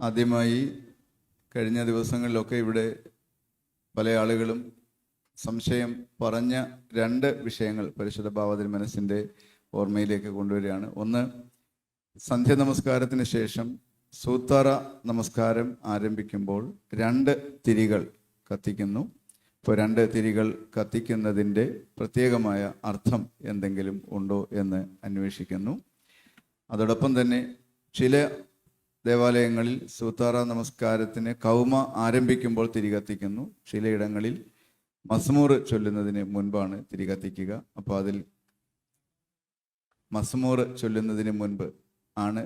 ആദ്യമായി കഴിഞ്ഞ ദിവസങ്ങളിലൊക്കെ ഇവിടെ പല ആളുകളും സംശയം പറഞ്ഞ രണ്ട് വിഷയങ്ങൾ പരിശുദ്ധ ഭാവതിൽ മനസ്സിന്റെ ഓർമ്മയിലേക്ക് കൊണ്ടുവരികയാണ്. ഒന്ന് സന്ധ്യ നമസ്കാരത്തിന് ശേഷം സൂത്താറ നമസ്കാരം ആരംഭിക്കുമ്പോൾ രണ്ട് തിരികൾ കത്തിക്കുന്നു. ഇപ്പോൾ രണ്ട് തിരികൾ കത്തിക്കുന്നതിന്റെ പ്രത്യേകമായ അർത്ഥം എന്തെങ്കിലും ഉണ്ടോ എന്ന് അന്വേഷിക്കുന്നു. അതോടൊപ്പം തന്നെ ചില ദേവാലയങ്ങളിൽ സൂത്താറ നമസ്കാരത്തിന് കൗമ ആരംഭിക്കുമ്പോൾ തിരികത്തിക്കുന്നു. ചിലയിടങ്ങളിൽ മസ്മൂർ ചൊല്ലുന്നതിന് മുൻപാണ് തിരികത്തിക്കുക. അപ്പോൾ അതിൽ മസ്മൂർ ചൊല്ലുന്നതിന് മുൻപ് ആണ്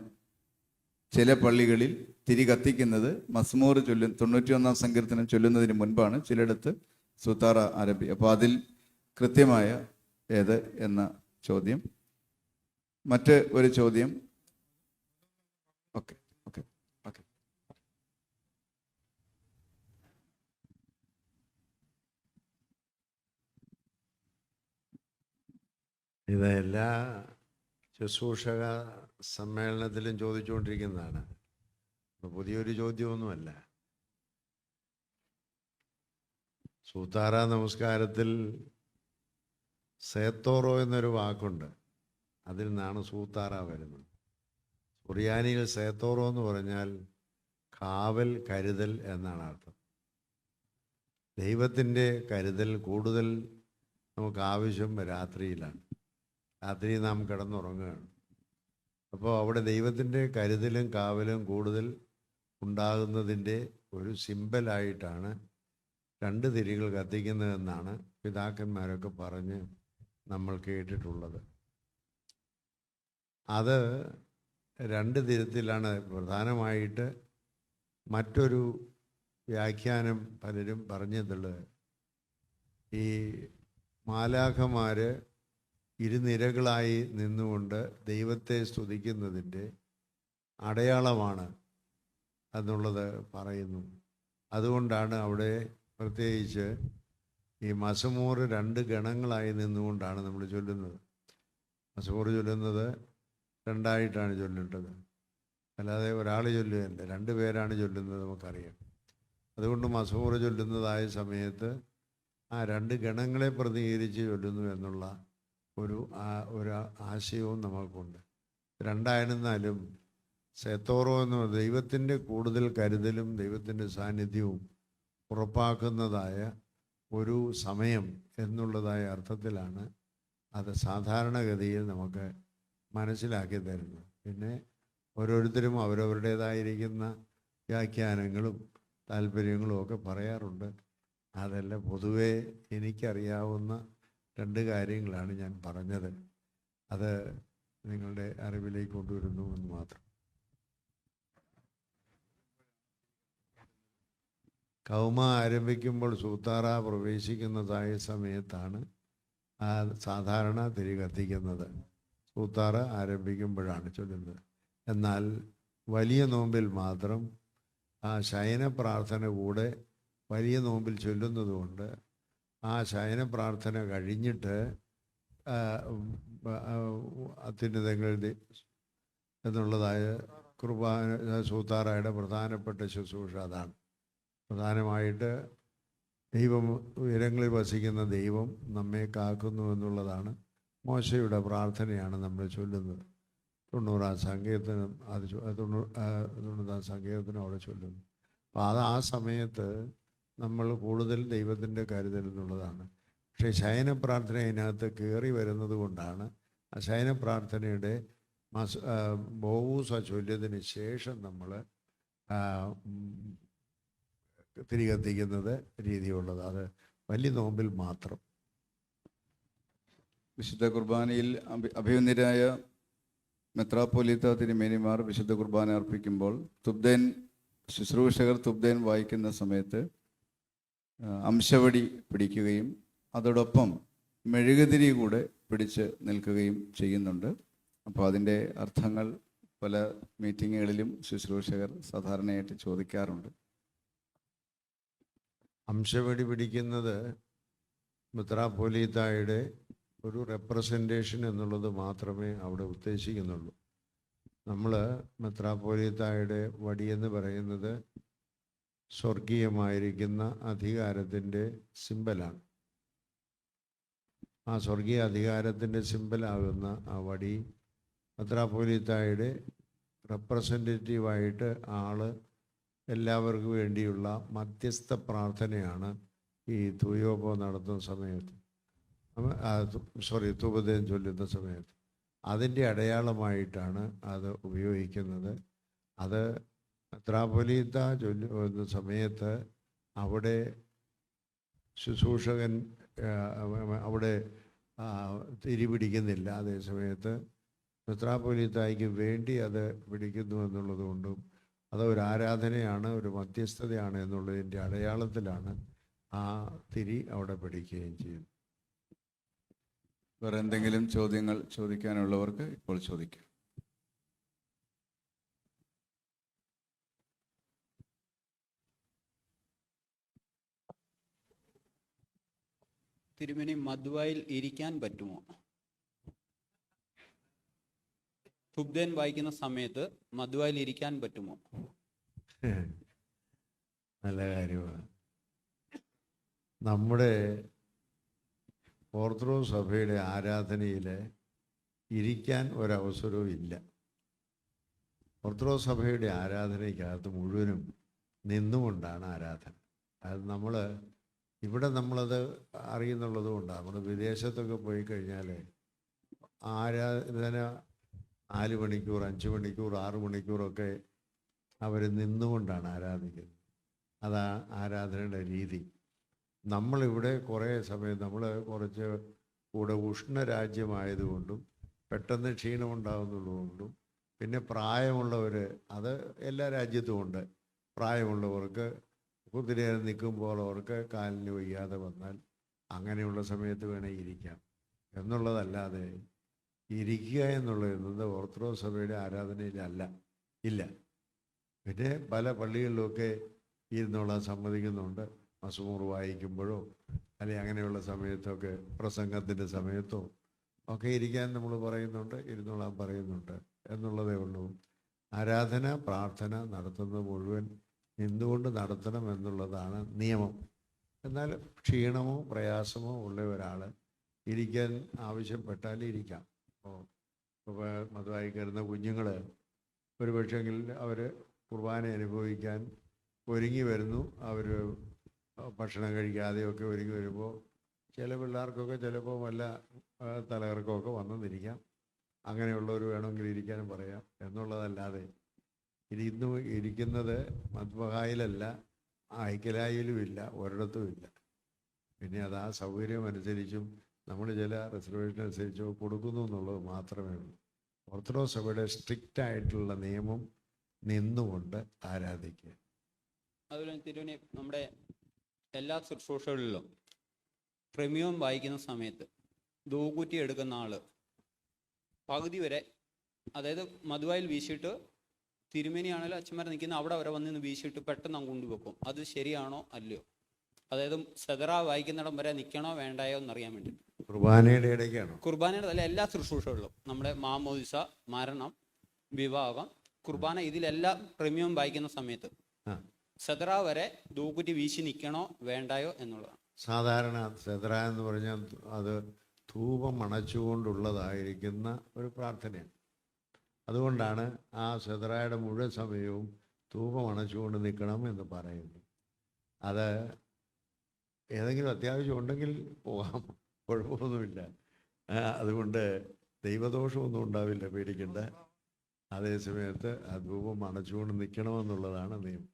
ചില പള്ളികളിൽ തിരി കത്തിക്കുന്നത് മസ്മൂർ ചൊല്ലു തൊണ്ണൂറ്റി ഒന്നാം സങ്കീർത്തനം ചൊല്ലുന്നതിന് മുൻപാണ് ചിലയിടത്ത് സുത്താറ ആരംഭി അപ്പോൾ അതിൽ കൃത്യമായ ഏത് എന്ന ചോദ്യം. മറ്റ് ഒരു ചോദ്യം. ഓക്കെ. ഇത് എല്ലാ ശുശ്രൂഷക സമ്മേളനത്തിലും ചോദിച്ചുകൊണ്ടിരിക്കുന്നതാണ്. പുതിയൊരു ചോദ്യമൊന്നുമല്ല. സൂത്താറ നമസ്കാരത്തിൽ സേത്തോറോ എന്നൊരു വാക്കുണ്ട്. അതിൽ നിന്നാണ് സൂത്താറ വരുന്നത്. സുറിയാനിയിൽ സേത്തോറോ എന്ന് പറഞ്ഞാൽ കാവൽ കരുതൽ എന്നാണ് അർത്ഥം. ദൈവത്തിന്റെ കരുതൽ കൂടുതൽ നമുക്ക് ആവശ്യം രാത്രിയിലാണ്. രാത്രി നാം കിടന്നുറങ്ങുകയാണ്. അപ്പോൾ അവിടെ ദൈവത്തിന്റെ കരുതലും കാവലും കൂടുതൽ ഉണ്ടാകുന്നതിന്റെ ഒരു സിമ്പലായിട്ടാണ് രണ്ട് തിരികൾ കത്തിക്കുന്നതെന്നാണ് പിതാക്കന്മാരൊക്കെ പറഞ്ഞ് നമ്മൾ കേട്ടിട്ടുള്ളത്. അത് രണ്ട് തിരത്തിലാണ് പ്രധാനമായിട്ട് മറ്റൊരു വ്യാഖ്യാനം പലരും പറഞ്ഞിട്ടുള്ളത് ഈ മാലാഖമാര് ഇരുനിരകളായി നിന്നുകൊണ്ട് ദൈവത്തെ സ്തുതിക്കുന്നതിന്റെ അടയാളമാണ് എന്നുള്ളത് പറയുന്നു. അതുകൊണ്ടാണ് അവിടെ പ്രത്യേകിച്ച് ഈ മസമൂറ് രണ്ട് ഗണങ്ങളായി നിന്നുകൊണ്ടാണ് നമ്മൾ ചൊല്ലുന്നത്. മസമൂറ് ചൊല്ലുന്നത് രണ്ടായിട്ടാണ് ചൊല്ലേണ്ടത് അല്ലാതെ ഒരാൾ ചൊല്ലുകയല്ല രണ്ട് പേരാണ് ചൊല്ലുന്നത് നമുക്കറിയാം. അതുകൊണ്ട് മസമൂർ ചൊല്ലുന്നതായ സമയത്ത് ആ രണ്ട് ഗണങ്ങളെ പ്രതികരിച്ച് ചൊല്ലുന്നു എന്നുള്ള ഒരു ഒരു ആശയവും നമുക്കുണ്ട്. രണ്ടായിരുന്നാലും സെത്തോറോ എന്ന് പറയുന്നത് ദൈവത്തിന്റെ കൂടുതൽ കരുതലും ദൈവത്തിന്റെ സാന്നിധ്യവും ഉറപ്പാക്കുന്നതായ ഒരു സമയം എന്നുള്ളതായ അർത്ഥത്തിലാണ് അത് സാധാരണഗതിയിൽ നമുക്ക് മനസ്സിലാക്കി തരുന്നത്. പിന്നെ ഓരോരുത്തരും അവരവരുടേതായിരിക്കുന്ന വ്യാഖ്യാനങ്ങളും താല്പര്യങ്ങളും ഒക്കെ പറയാറുണ്ട്. അതല്ല പൊതുവേ എനിക്കറിയാവുന്ന രണ്ട് കാര്യങ്ങളാണ് ഞാൻ പറഞ്ഞത്. അത് നിങ്ങളുടെ അറിവിലേക്ക് കൊണ്ടുവരുന്നു എന്ന് മാത്രം. കൗമ ആരംഭിക്കുമ്പോൾ സൂത്താറ പ്രവേശിക്കുന്നതായ സമയത്താണ് ആ സാധാരണ തിരി കത്തിക്കുന്നത്. സൂത്താറ ആരംഭിക്കുമ്പോഴാണ് ചൊല്ലുന്നത്. എന്നാൽ വലിയ നോമ്പിൽ മാത്രം ആ ശയന പ്രാർത്ഥന കൂടെ വലിയ നോമ്പിൽ ചൊല്ലുന്നതുകൊണ്ട് ആ ശയന പ്രാർത്ഥന കഴിഞ്ഞിട്ട് അത്യുന്നതങ്ങൾ എന്നുള്ളതായ കുർബാന സൂത്താറായുടെ പ്രധാനപ്പെട്ട ശുശ്രൂഷ അതാണ്. പ്രധാനമായിട്ട് ദൈവം ഉയരങ്ങളിൽ വസിക്കുന്ന ദൈവം നമ്മെ കാക്കുന്നു എന്നുള്ളതാണ് മോശയുടെ പ്രാർത്ഥനയാണ് നമ്മൾ ചൊല്ലുന്നത്. തൊണ്ണൂറാം സങ്കീർത്തനം അത് തൊണ്ണൂറ് തൊണ്ണൂറാം സങ്കീർത്തനം അവിടെ ചൊല്ലുന്നു. അപ്പോൾ അത് ആ സമയത്ത് നമ്മൾ കൂടുതൽ ദൈവത്തിന്റെ കരുതൽ എന്നുള്ളതാണ് പക്ഷേ ശയന പ്രാർത്ഥന അതിനകത്ത് കയറി വരുന്നത് കൊണ്ടാണ് ആ ശയന പ്രാർത്ഥനയുടെ മസ് ബോവൂസ ചൊല്യത്തിന് ശേഷം നമ്മൾ തിരികത്തിക്കുന്നത് രീതിയുള്ളത്. അത് വലിയ നോമ്പിൽ മാത്രം. വിശുദ്ധ കുർബാനയിൽ അഭി- അഭിമന്യരായ മെത്രാപ്പൊലീത്ത തിരുമേനിമാർ വിശുദ്ധ കുർബാന അർപ്പിക്കുമ്പോൾ തുബ്ദേൻ ശുശ്രൂഷകർ തുബ്ദേൻ വായിക്കുന്ന സമയത്ത് അംശവടി പിടിക്കുകയും അതോടൊപ്പം മെഴുകുതിരി കൂടെ പിടിച്ച് നിൽക്കുകയും ചെയ്യുന്നുണ്ട്. അപ്പോൾ അതിന്റെ അർത്ഥങ്ങൾ പല മീറ്റിങ്ങുകളിലും ശുശ്രൂഷകർ സാധാരണയായിട്ട് ചോദിക്കാറുണ്ട്. അംശവടി പിടിക്കുന്നത് മിത്രാപോലീത്തായുടെ ഒരു റെപ്രസെന്റേഷൻ എന്നുള്ളത് മാത്രമേ അവിടെ ഉദ്ദേശിക്കുന്നുള്ളൂ. നമ്മൾ മെത്രാപ്പോലിത്തായുടെ വടിയെന്ന് പറയുന്നത് സ്വർഗീയമായിരിക്കുന്ന അധികാരത്തിന്റെ സിമ്പലാണ്. ആ സ്വർഗീയ അധികാരത്തിന്റെ സിമ്പലാകുന്ന ആ വടി മെത്രാപ്പോലിത്തായുടെ റെപ്രസെന്റേറ്റീവായിട്ട് ആൾ എല്ലാവർക്കും വേണ്ടിയുള്ള മധ്യസ്ഥ പ്രാർത്ഥനയാണ് ഈ തുയോപോ നടത്തുന്ന സമയത്ത്. സോറി തൂപതയം ചൊല്ലുന്ന സമയത്ത്. അതിന്റെ അടയാളമായിട്ടാണ് അത് ഉപയോഗിക്കുന്നത്. അത് മെത്രാപ്പൊലീത്ത ചൊല്ലുന്ന സമയത്ത് അവിടെ ശുശ്രൂഷകൻ അവിടെ തിരിപിടിക്കുന്നില്ല തിരി പിടിക്കുന്നില്ല അതേ സമയത്ത്. മെത്രാപ്പൊലീത്തായിക്ക് വേണ്ടി അത് പിടിക്കുന്നു എന്നുള്ളത് കൊണ്ടും അത് ഒരു ആരാധനയാണ് ഒരു മധ്യസ്ഥതയാണ് എന്നുള്ളതിന്റെ അടയാളത്തിലാണ് ആ തിരി അവിടെ പിടിക്കുകയും ചെയ്യുന്നത്. വേറെ എന്തെങ്കിലും ചോദ്യങ്ങൾ ചോദിക്കാനുള്ളവർക്ക് ഇപ്പോൾ ചോദിക്കാം. തിരുമേനി മധുവായിൽ ഇരിക്കാൻ പറ്റുമോ? തുബ്ദൻ വായിക്കുന്ന സമയത്ത് മധുവായിൽ ഇരിക്കാൻ പറ്റുമോ? നല്ല കാര്യമാണ്. നമ്മുടെ ഓർത്തഡോക്സ് സഭയുടെ ആരാധനയിൽ ഇരിക്കാൻ ഒരവസരവും ഇല്ല. ഓർത്തഡോക്സ് സഭയുടെ ആരാധനയ്ക്കകത്ത് മുഴുവനും നിന്നുകൊണ്ടാണ് ആരാധന. അത് നമ്മൾ ഇവിടെ നമ്മളത് അറിയുന്നുള്ളത് കൊണ്ടാണ് നമ്മൾ വിദേശത്തൊക്കെ പോയി കഴിഞ്ഞാൽ ആരാധന നാല് മണിക്കൂർ അഞ്ച് മണിക്കൂർ ആറ് മണിക്കൂറൊക്കെ അവർ നിന്നുകൊണ്ടാണ് ആരാധിക്കുന്നത്. അതാ ആരാധനയുടെ രീതി. നമ്മളിവിടെ കുറേ സമയം നമ്മൾ കുറച്ച് കൂടെ ഉഷ്ണരാജ്യമായതുകൊണ്ടും പെട്ടെന്ന് ക്ഷീണമുണ്ടാകുന്നതുകൊണ്ടും പിന്നെ പ്രായമുള്ളവർ അത് എല്ലാ രാജ്യത്തും ഉണ്ട്. പ്രായമുള്ളവർക്ക് കുതിരയിൽ നിൽക്കുമ്പോൾ അവർക്ക് കാലിന് വയ്യാതെ വന്നാൽ അങ്ങനെയുള്ള സമയത്ത് വേണേൽ ഇരിക്കാം. എന്നുള്ളതല്ലാതെ ഇരിക്കുക എന്നുള്ളത് ഓർത്തഡോക്സ് സഭയുടെ ആരാധനയിലല്ല. ഇല്ല. പിന്നെ പല പള്ളികളിലുമൊക്കെ ഇരുന്നുള്ള സമ്മതിക്കുന്നുണ്ട്. മസമൂർ വായിക്കുമ്പോഴോ അല്ലെങ്കിൽ അങ്ങനെയുള്ള സമയത്തൊക്കെ പ്രസംഗത്തിന്റെ സമയത്തോ ഒക്കെ ഇരിക്കാൻ നമ്മൾ പറയുന്നുണ്ട് ഇരുന്നോളാൻ പറയുന്നുണ്ട് എന്നുള്ളതേ ഉള്ളൂ. ആരാധന പ്രാർത്ഥന നടത്തുന്നത് മുഴുവൻ നിന്നുകൊണ്ട് നടത്തണം എന്നുള്ളതാണ് നിയമം. എന്നാൽ ക്ഷീണമോ പ്രയാസമോ ഉള്ള ഒരാൾ ഇരിക്കാൻ ആവശ്യപ്പെട്ടാൽ ഇരിക്കാം. അപ്പോൾ ഇപ്പോൾ മതമായി കയറുന്ന കുഞ്ഞുങ്ങൾ ഒരു പക്ഷേങ്കിൽ അവർ കുർബാന അനുഭവിക്കാൻ ഒരുങ്ങി വരുന്നു. അവർ ഭക്ഷണം കഴിക്കാതെയൊക്കെ ഒരുങ്ങി വരുമ്പോൾ ചില പിള്ളേർക്കൊക്കെ ചിലപ്പോൾ വല്ല തലകർക്കൊക്കെ വന്നെന്നിരിക്കാം അങ്ങനെയുള്ളവർ വേണമെങ്കിൽ ഇരിക്കാനും പറയാം. എന്നുള്ളതല്ലാതെ ഇരുന്ന് ഇരിക്കുന്നത് മദ്ബഹായിലല്ല ഐക്യലായിലും ഇല്ല ഒരിടത്തും ഇല്ല പിന്നെ അത് ആ സൗകര്യം അനുസരിച്ചും നമ്മൾ ചില റിസർവേഷൻ അനുസരിച്ചോ കൊടുക്കുന്നു എന്നുള്ളത് മാത്രമേ ഉള്ളൂ. ഓർത്തഡോക്സ് സഭയുടെ സ്ട്രിക്റ്റ് ആയിട്ടുള്ള നിയമം നിന്നുകൊണ്ട് ആരാധിക്കുക. അതുപോലെ തിരുവനി നമ്മുടെ എല്ലാ ശുശ്രൂഷകളിലും പ്രമിയം വായിക്കുന്ന സമയത്ത് ദൂകുറ്റി എടുക്കുന്ന ആൾ പകുതി വരെ അതായത് മധുവായിൽ വീശിയിട്ട് തിരുമേനിയാണെങ്കിലും അച്ഛന്മാർ നിൽക്കുന്ന അവിടെ വരെ വന്ന് വീശിയിട്ട് പെട്ടെന്ന് അങ്ങ് കൊണ്ടുവെക്കും. അത് ശരിയാണോ അല്ലയോ? അതായത് സെതറ വായിക്കുന്നിടം വരെ നിൽക്കണോ വേണ്ടായോ എന്നറിയാൻ വേണ്ടി. കുർബാനയുടെ ഇടയ്ക്കാണോ? കുർബാനയുടെ അല്ല എല്ലാ ശുശ്രൂഷകളിലും. നമ്മുടെ മാമോദിസ മരണം വിവാഹം കുർബാന ഇതിലെല്ലാം പ്രീമിയം വായിക്കുന്ന സമയത്ത് സെതറ വരെ ദൂക്കുറ്റി വീശി നിൽക്കണോ വേണ്ടായോ എന്നുള്ളതാണ്. സാധാരണ സെതറ എന്ന് പറഞ്ഞാൽ അത് ധൂപം അണച്ചുകൊണ്ടുള്ളതായിരിക്കുന്ന ഒരു പ്രാർത്ഥനയാണ്. അതുകൊണ്ടാണ് ആ സെതറായുടെ മുഴുവൻ സമയവും തൂക്കം അണച്ചുകൊണ്ട് നിൽക്കണം എന്ന് പറയുന്നത് അത് ഏതെങ്കിലും അത്യാവശ്യം ഉണ്ടെങ്കിൽ പോകാം. കുഴപ്പമൊന്നുമില്ല. അതുകൊണ്ട് ദൈവദോഷമൊന്നും ഉണ്ടാവില്ല പേടിക്കേണ്ട. അതേ സമയത്ത് ആ ധൂപം അണച്ചുകൊണ്ട് നിൽക്കണമെന്നുള്ളതാണ് നിയമം.